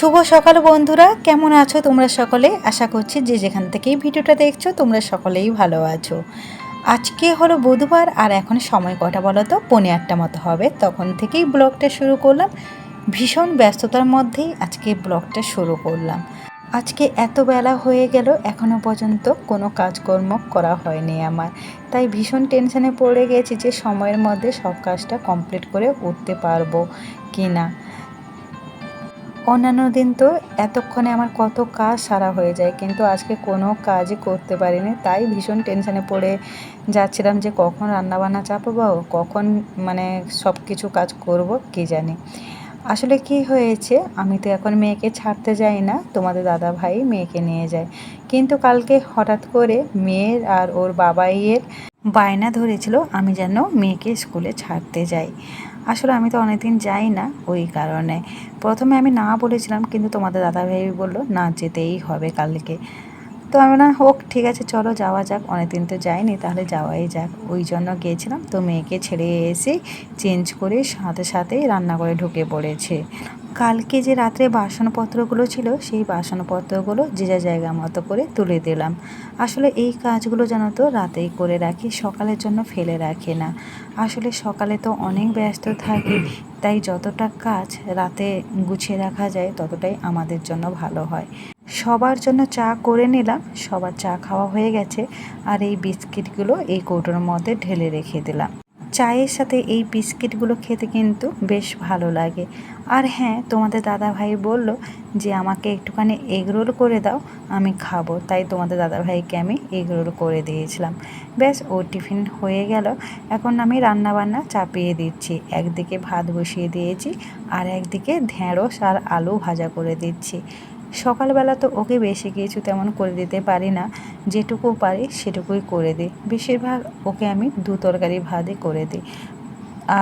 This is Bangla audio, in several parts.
শুভ সকাল বন্ধুরা। কেমন আছো তোমরা সকলে? আশা করছি যে যেখান থেকেই ভিডিওটা দেখছ, তোমরা সকলেই ভালো আছো। আজকে হলো বুধবার, আর এখন সময় কটা বলো তো? পৌনে আটটা মতো হবে। তখন থেকেই ব্লগটা শুরু করলাম। ভীষণ ব্যস্ততার মধ্যেই আজকে ব্লগটা শুরু করলাম। আজকে এত বেলা হয়ে গেল এখনও পর্যন্ত কোনো কাজকর্ম করা হয়নি আমার। তাই ভীষণ টেনশনে পড়ে গেছি যে সময়ের মধ্যে সব কাজটা কমপ্লিট করে উঠতে পারব কি না অন্যান্য দিন তো এতক্ষণে আমার কত কাজ সারা হয়ে যায়, কিন্তু আজকে কোনো কাজই করতে পারিনি। তাই ভীষণ টেনশানে পড়ে যাচ্ছিলাম যে কখন রান্নাবান্না চাপাবো, কখন মানে সব কিছু কাজ করব, কি জানি। আসলে কি হয়েছে, আমি তো এখন মেয়েকে ছাড়তে যাই না, তোমাদের দাদা ভাই মেয়েকে নিয়ে যায়। কিন্তু কালকে হঠাৎ করে মেয়ের আর ওর বাবাইয়ের বায়না ধরেছিল, আমি যেন মেয়েকে স্কুলে ছাড়তে যাই। আসলে আমি তো অনেকদিন যাই না ওই কারণে। প্রথমে আমি না বলেছিলাম, কিন্তু তোমাদের দাদা ভাই বলল, না, যেতেই হবে কালকে। তো আমি না হোক, ঠিক আছে, চলো, যাওয়া যাক। অনেকদিন তো যাইনি, তাহলে যাওয়াই যাক। ওই জন্য গিয়েছিলাম। তো মেয়েকে ছেড়ে এসে চেঞ্জ করে সাথে সাথেই রান্না করে ঢুকে পড়েছে। কালকে যে রাত্রে বাসনপত্রগুলো ছিল, সেই বাসনপত্রগুলো যে যা জায়গা মতো করে তুলে দিলাম। আসলে এই কাজগুলো যেন তো রাতেই করে রাখি, সকালের জন্য ফেলে রাখি না। আসলে সকালে তো অনেক ব্যস্ত থাকি, তাই যতটা কাজ রাতে গুছিয়ে রাখা যায়, ততটাই আমাদের জন্য ভালো হয়। সবার জন্য চা করে নিলাম, সবার চা খাওয়া হয়ে গেছে, আর এই বিস্কিটগুলো এই কৌটোর মধ্যে ঢেলে রেখে দিলাম। চায়ের সাথে এই বিস্কিটগুলো খেতে কিন্তু বেশ ভালো লাগে। আর হ্যাঁ তোমাদের দাদা ভাই বলল যে, আমাকে একটুখানি এগরোল করে দাও, আমি খাব। তাই তোমাদের দাদা ভাইকে আমি এগরোল করে দিয়েছিলাম। ব্যাস, ও টিফিন হয়ে গেল। এখন আমি রান্না বান্না চাপিয়ে দিচ্ছি। একদিকে ভাত বসিয়ে দিয়েছি আর একদিকে ঢেঁড়স আর আলু ভাজা করে দিচ্ছি। সকালবেলা তো ওকে বেশি কিছু তেমন করে দিতে পারি না। যেটুকু পারি সেটুকুই করে দিই। বেশিরভাগ ওকে আমি দু তরকারি ভাতই করে দিই।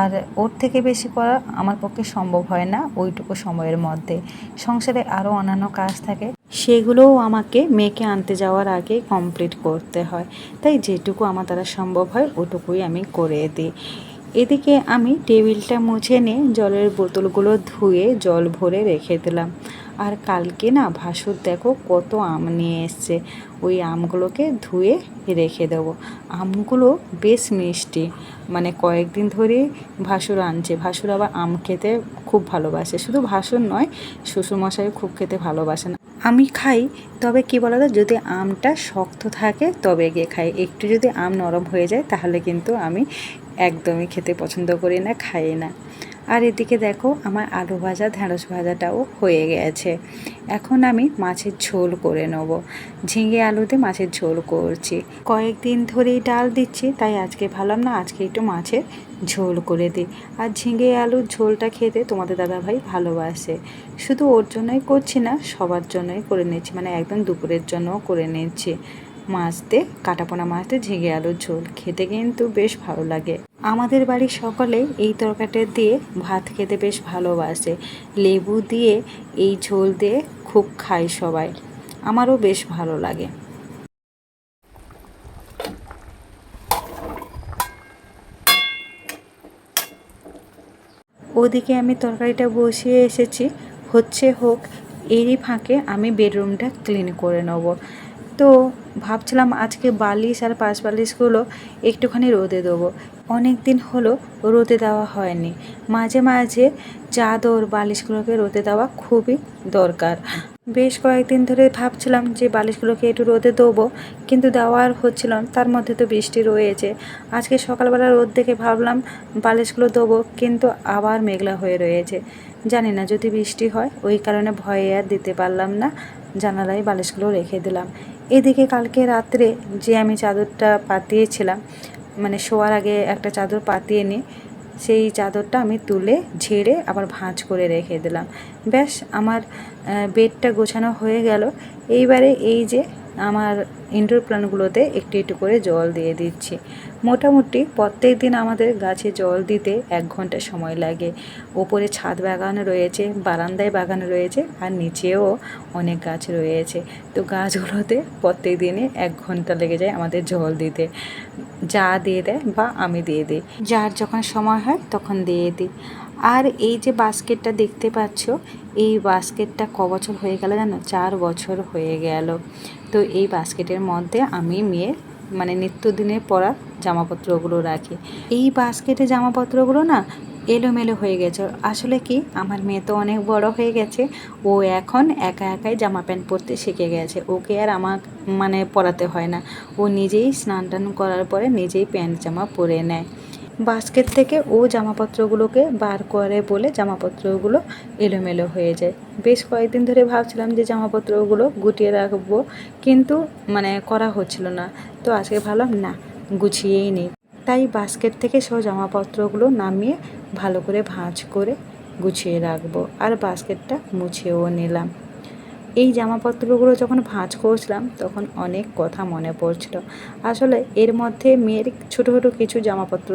আর ওর থেকে বেশি করা আমার পক্ষে সম্ভব হয় না ওইটুকু সময়ের মধ্যে। সংসারে আরও অন্যান্য কাজ থাকে, সেগুলোও আমাকে মেয়েকে আনতে যাওয়ার আগে কমপ্লিট করতে হয়। তাই যেটুকু আমার দ্বারা সম্ভব হয় ওটুকুই আমি করে দিই। এদিকে আমি টেবিলটা মুছে নিয়ে জলের বোতলগুলো ধুয়ে জল ভরে রেখে দিলাম। আর কালকে না ভাসুর দেখো কত আম নিয়ে এসছে। ওই আমগুলোকে ধুয়ে রেখে দেবো। আমগুলো বেশ মিষ্টি। মানে কয়েকদিন ধরেই ভাসুর আনছে। ভাসুর আবার আম খেতে খুব ভালোবাসে। শুধু ভাসুর নয় শ্বশুরমশাই খুব খেতে ভালোবাসেন। আমি খাই, তবে কি বলা যায় যদি আমটা শক্ত থাকে তবে গিয়ে খাই। একটু যদি আম নরম হয়ে যায় তাহলে কিন্তু আমি একদমই খেতে পছন্দ করি না, খাই না। আর এদিকে দেখো, আমার আলু ভাজা ঢ্যাঁড়স ভাজাটাও হয়ে গেছে। এখন আমি মাছের ঝোল করে নেব। ঝিঙে আলুতে মাছের ঝোল করছি। কয়েকদিন ধরেই ডাল দিচ্ছি, তাই আজকে ভাবলাম না, আজকে একটু মাছের ঝোল করে দিই। আর ঝিঙে আলুর ঝোলটা খেতে তোমাদের দাদাভাই ভালোবাসে। শুধু ওর জন্যই করছি না, সবার জন্যই করে নিচ্ছি মানে একদম দুপুরের জন্যও করে নিচ্ছি। মাছ দিয়ে কাটাপোনা মাছ দিয়ে ঝিঙে আলুর ঝোল। খেতে কিন্তু বেশ ভালো লাগে। আমাদের বাড়ির সকলে এই তরকারিটা দিয়ে ভাত খেতে বেশ ভালোবাসে। লেবু দিয়ে এই ঝোল দিয়ে খুব খায় সবাই। আমারও বেশ ভালো লাগে। ওদিকে আমি তরকারিটা বসিয়ে এসেছি। হচ্ছে হোক, এরই ফাঁকে আমি বেডরুমটা ক্লিন করে নেব। তো ভাবছিলাম আজকে বালিশ আর পাশ বালিশগুলো একটুখানি রোদে দেবো। অনেক দিন হলো রোদে দেওয়া হয়নি। মাঝে মাঝে চাদর বালিশগুলোকে রোদে দেওয়া খুবই দরকার। বেশ কয়েকদিন ধরে ভাবছিলাম যে বালিশগুলোকে একটু রোদে দেবো, কিন্তু দেওয়া আর হচ্ছিল তার মধ্যে তো বৃষ্টি রয়েছে। আজকে সকালবেলা রোদ দেখে ভাবলাম বালিশগুলো দেবো, কিন্তু আবার মেঘলা হয়ে রয়েছে। জানি না, যদি বৃষ্টি হয়, ওই কারণে ভয়ে আর দিতে পারলাম না। জানালায় বালিশগুলো রেখে দিলাম। এদিকে কালকে রাত্রে যে আমি চাদরটা পাতিয়েছিলাম মানে শোয়ার আগে একটা চাদর পাতিয়ে নিই সেই চাদরটা আমি তুলে ঝেড়ে আবার ভাঁজ করে রেখে দিলাম। ব্যাস, আমার বেডটা গোছানো হয়ে গেল। এইবারে এই যে আমার ইনডোর প্ল্যান্টগুলোতে একটু একটু করে জল দিয়ে দিচ্ছি। মোটামুটি প্রত্যেক দিন আমাদের গাছে জল দিতে এক ঘণ্টা সময় লাগে। ওপরে ছাদ বাগান রয়েছে, বারান্দায় বাগান রয়েছে, আর নিচেও অনেক গাছ রয়েছে। তো গাছগুলোতে প্রত্যেক দিনে এক ঘণ্টা লেগে যায় আমাদের জল দিতে। যা দিয়ে দেয় বা আমি দিয়ে দিই। যার যখন সময় হয় তখন দিয়ে দিই। আর এই যে বাস্কেটটা দেখতে পাচ্ছ, এই বাস্কেটটা ক বছর হয়ে গেল জানো? চার বছর হয়ে গেল। তো এই বাস্কেটের মধ্যে আমি মেয়ের মানে নিত্যদিনের পরা জামাপত্রগুলো রাখি। এই বাস্কেটে জামাপত্রগুলো না এলোমেলো হয়ে গেছে। আসলে কি, আমার মেয়ে তো অনেক বড় হয়ে গেছে। ও এখন একা একাই জামা প্যান্ট পরতে শিখে গেছে। ওকে আর আমার মানে পরাতে হয় না। ও নিজেই স্নান টান করার পরে নিজেই প্যান্ট জামা পরে নেয়। বাস্কেট থেকে ও জামাপত্রগুলোকে বার করে বলে জামাপত্রগুলো এলোমেলো হয়ে যায়। বেশ কয়েকদিন ধরে ভাবছিলাম যে জামাপত্রগুলো গুটিয়ে রাখব, কিন্তু মানে করা হচ্ছিল না। তো আজকে ভাবলাম, না, গুছিয়েই নেই। তাই বাস্কেট থেকে সব জামাপত্রগুলো নামিয়ে ভালো করে ভাঁজ করে গুছিয়ে রাখব। আর বাস্কেটটা মুছেও নিলাম। এই জামাপত্রগুলো যখন ভাঁজ করছিলাম, তখন অনেক কথা মনে পড়ছিল। আসলে এর মধ্যে মেয়ের ছোটো ছোটো কিছু জামাপত্র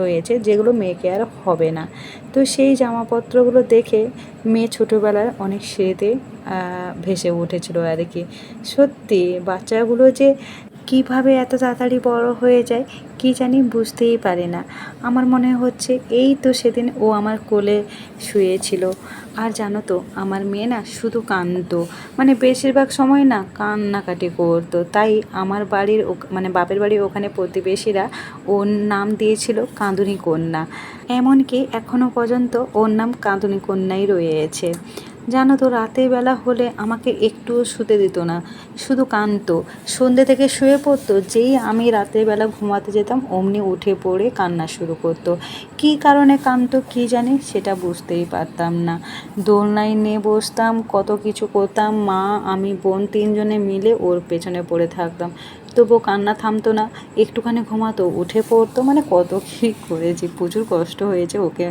রয়েছে, যেগুলো মেয়েকে আর হবে না। তো সেই জামাপত্রগুলো দেখে মেয়ে ছোটোবেলার অনেক স্মৃতি ভেসে উঠেছিল আর কি। সত্যি, বাচ্চাগুলো যে কীভাবে এত তাড়াতাড়ি বড় হয়ে যায় কি জানি বুঝতেই পারি না। আমার মনে হচ্ছে এই তো সেদিন ও আমার কোলে শুয়েছিল। আর জানো তো, আমার মেয়ে না শুধু কাঁদতো। মানে বেশিরভাগ সময় না কান্নাকাটি করতো। তাই আমার বাড়ির মানে বাপের বাড়ির ওখানে প্রতিবেশীরা ওর নাম দিয়েছিল কাঁদুনি কন্যা। এমনকি এখনও পর্যন্ত ওর নাম কাঁদুনি কন্যাই রয়েছে। জানো তো, রাতের বেলা হলে আমাকে একটুও শুতে দিত না। শুধু কাঁদতো। সন্ধ্যে থেকে শুয়ে পড়তো, যেই আমি রাতের বেলা ঘুমাতে যেতাম, অমনি উঠে পড়ে কান্না শুরু করতো। কী কারণে কাঁদতো কী জানি সেটা বুঝতেই পারতাম না। দোলনায় নিয়ে বসতাম, কত কিছু করতাম, মা, আমি, বোন তিনজনে মিলে ওর পেছনে পড়ে থাকতাম। তবুও কান্না থামতো না। একটুখানি ঘুমাতো, উঠে পড়তো। মানে কত কী করেছি, প্রচুর কষ্ট হয়েছে ওকে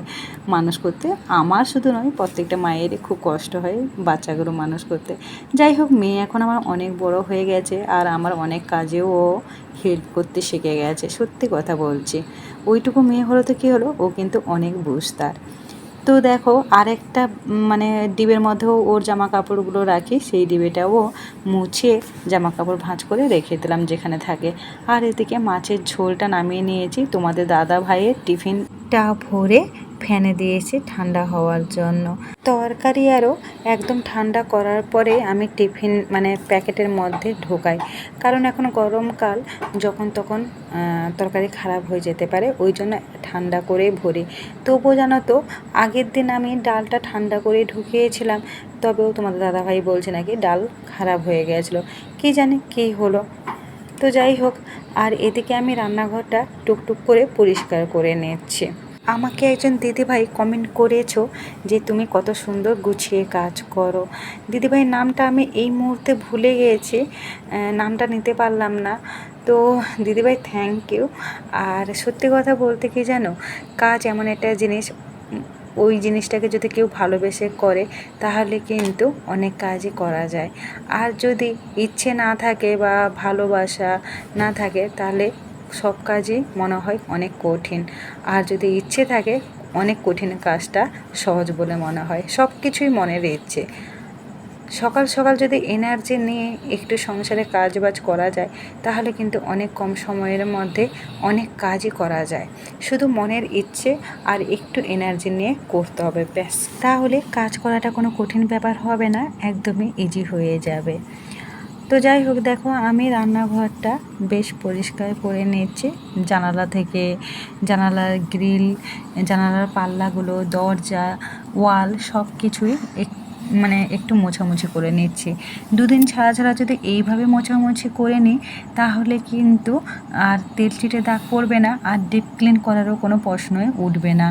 মানুষ করতে। আমার শুধু নয়, প্রত্যেকটা মায়েরই খুব কষ্ট হয় বাচ্চাগুলো মানুষ করতে। যাই হোক, মেয়ে এখন আমার অনেক বড় হয়ে গেছে আর আমার অনেক কাজেও ও হেল্প করতে শিখে গেছে। সত্যি কথা বলছি। ওইটুকু মেয়ে হলো তো কী হলো? ও কিন্তু অনেক বুঝতার। তো দেখো, আরেকটা মানে ডিবের মধ্যেও ওর জামা কাপড়গুলো রাখি, সেই ডিবেটাও মুছে জামা কাপড় ভাঁজ করে রেখে দিলাম যেখানে থাকে। আর এদিকে মাছের ঝোলটা নামিয়ে নিয়েছি। তোমাদের দাদা ভাইয়ের টিফিনটা ভরে ফ্যানে দিয়েছি ঠান্ডা হওয়ার জন্য। তরকারি আরও একদম ঠান্ডা করার পরে আমি টিফিন মানে প্যাকেটের মধ্যে ঢোকাই। কারণ এখন গরমকাল, যখন তখন তরকারি খারাপ হয়ে যেতে পারে, ওই জন্য ঠান্ডা করে ভরি। তবুও জানো তো, আগের দিন আমি ডালটা ঠান্ডা করে ঢুকিয়েছিলাম, তবেও তোমাদের দাদাভাই বলছে নাকি ডাল খারাপ হয়ে গিয়েছিল কী জানি কী হলো। তো যাই হোক, আর এদিকে আমি রান্নাঘরটা টুকটুক করে পরিষ্কার করে নিচ্ছি। আমাকে একজন দিদিভাই কমেন্ট করেছ যে তুমি কত সুন্দর গুছিয়ে কাজ করো। দিদিভাই নামটা আমি এই মুহূর্তে ভুলে গিয়েছি নামটা নিতে পারলাম না। তো দিদিভাই থ্যাংক ইউ আর সত্যি কথা বলতে কি জানো, কাজ এমন একটা জিনিস, ওই জিনিসটাকে যদি কেউ ভালোবেসে করে, তাহলে কিন্তু অনেক কাজই করা যায়। আর যদি ইচ্ছে না থাকে বা ভালোবাসা না থাকে, তাহলে সব কাজই মনে হয় অনেক কঠিন। আর যদি ইচ্ছে থাকে, অনেক কঠিন কাজটা সহজ বলে মনে হয়। সব কিছুই মনের ইচ্ছে। সকাল সকাল যদি এনার্জি নিয়ে একটু সংসারে কাজ বাজ করা যায়, তাহলে কিন্তু অনেক কম সময়ের মধ্যে অনেক কাজই করা যায়। শুধু মনের ইচ্ছে আর একটু এনার্জি নিয়ে করতে হবে ব্যাস। তাহলে কাজ করাটা কোনো কঠিন ব্যাপার হবে না, একদমই ইজি হয়ে যাবে। তো যাই হোক, দেখো আমি রান্নাঘরটা বেশ পরিষ্কার করে নিচ্ছি জানালা থেকে জানালার গ্রিল, জানালার পাল্লাগুলো, দরজা, ওয়াল সব কিছুই মানে একটু মোছামুছি করে নিচ্ছি। দুদিন ছাড়া ছাড়া যদি এইভাবে মোছামুছি করে নিই, তাহলে কিন্তু আর তেল চিটে দাগ পড়বে না, আর ডিপ ক্লিন করারও কোনো প্রশ্নই উঠবে না।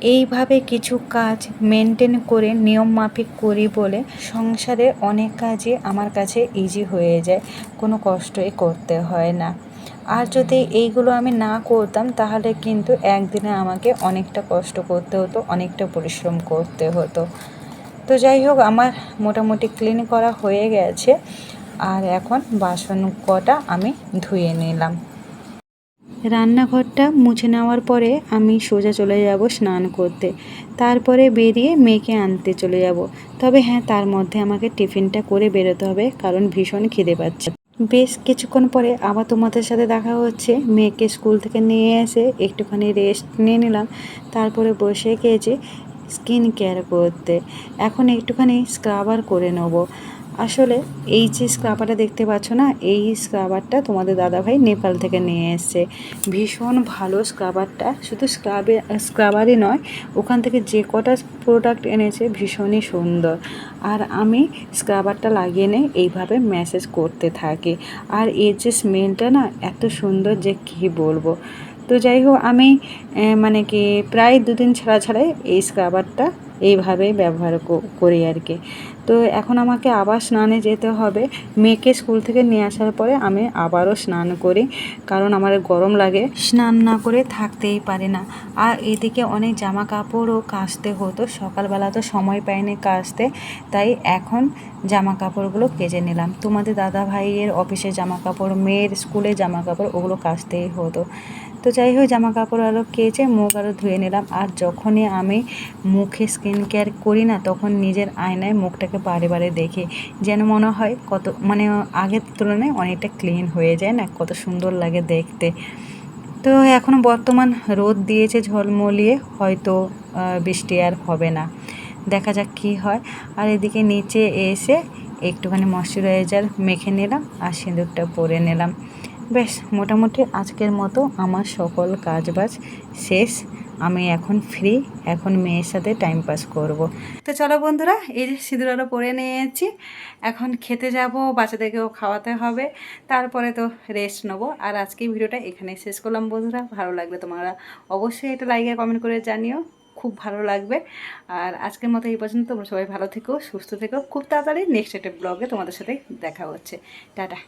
এইভাবে কিছু কাজ মেনটেন করে, নিয়ম মাফিক করি বলে সংসারে অনেক কাজই আমার কাছে ইজি হয়ে যায়। কোনো কষ্টই করতে হয় না। আর যদি এইগুলো আমি না করতাম, তাহলে কিন্তু একদিনে আমাকে অনেকটা কষ্ট করতে হতো, অনেকটা পরিশ্রম করতে হতো। তো যাই হোক, আমার মোটামুটি ক্লিন করা হয়ে গেছে। আর এখন বাসন কটা আমি ধুয়ে নিলাম। রান্নাঘরটা মুছে নেওয়ার পরে আমি সোজা চলে যাব স্নান করতে। তারপরে বেরিয়ে মেয়েকে আনতে চলে যাব। তবে হ্যাঁ তার মধ্যে আমাকে টিফিনটা করে বেরোতে হবে, কারণ ভীষণ খিদে পাচ্ছে। বেশ কিছুক্ষণ পরে আবার তোমাদের সাথে দেখা হচ্ছে। মেয়েকে স্কুল থেকে নিয়ে এসে একটুখানি রেস্ট নিয়ে নিলাম। তারপরে বসে গিয়েছি স্কিন কেয়ার করতে। এখন একটুখানি স্ক্রাবার করে নেব। আসলে এই যে স্ক্রাবারটা দেখতে পাচ্ছ না, এই স্ক্রাবারটা তোমাদের দাদাভাই নেপাল থেকে নিয়ে এসছে। ভীষণ ভালো স্ক্রাবারটা শুধু স্ক্রাবে স্ক্রাবারই নয়, ওখান থেকে যে কটা প্রোডাক্ট এনেছে ভীষণই সুন্দর। আর আমি স্ক্রাবারটা লাগিয়ে নিয়ে এইভাবে ম্যাসেজ করতে থাকি। আর এর যে স্মেলটা না, এত সুন্দর যে কী বলব। তো যাই হোক, আমি মানে কি, প্রায় দুদিন ছাড়া ছাড়াই এই স্ক্রাবারটা এইভাবেই ব্যবহার করি আর কি। তো এখন আমাকে আবার স্নানে যেতে হবে। মেয়েকে স্কুল থেকে নিয়ে আসার পরে আমি আবারও স্নান করি, কারণ আমার গরম লাগে। স্নান না করে থাকতেই পারি না। আর এদিকে অনেক জামা কাপড়ও কাচতে হতো। সকালবেলা তো সময় পাইনি কাচতে, তাই এখন জামা কাপড়গুলো কেজে নিলাম। তোমাদের দাদা ভাইয়ের অফিসের জামা কাপড় মেয়ের স্কুলের জামা কাপড় ওগুলো কাচতেই হতো। তো যাই হোক জামা কাপড় আরও কেচে মুখ আরও ধুয়ে নিলাম। আর যখনই আমি মুখে স্কিন কেয়ার করি না, তখন নিজের আয়নায় মুখটাকে বারে বারে দেখি। যেন মনে হয় কত মানে আগের তুলনায় অনেকটা ক্লিন হয়ে যায় না, কত সুন্দর লাগে দেখতে। তো এখনও বর্তমান রোদ দিয়েছে ঝলমলিয়ে, হয়তো বৃষ্টি আর হবে না। দেখা যাক কী হয়। আর এদিকে নিচে এসে একটুখানি ময়শ্চারাইজার মেখে নিলাম, আর সিঁদুরটা পরে নিলাম। বেশ, মোটামুটি আজকের মতো আমার সকল কাজবাজ শেষ। আমি এখন ফ্রি এখন মেয়ের সাথে টাইম পাস করব। তো চলো বন্ধুরা, এই যে সিঁদুর আরও পরে নিয়েছি। এখন খেতে যাব, বাচ্চাদেরকেও খাওয়াতে হবে। তারপরে তো রেস্ট নেব। আর আজকে ভিডিওটা এখানে শেষ করলাম বন্ধুরা। ভালো লাগলে তোমরা অবশ্যই এটা লাইক আর কমেন্ট করে জানিও। খুব ভালো লাগবে। আর আজকের মতো এই পর্যন্ত। তোমরা সবাই ভালো থেকো, সুস্থ থেকো। খুব তাড়াতাড়ি নেক্সট একটা ব্লগে তোমাদের সাথে দেখা হচ্ছে। টাটা।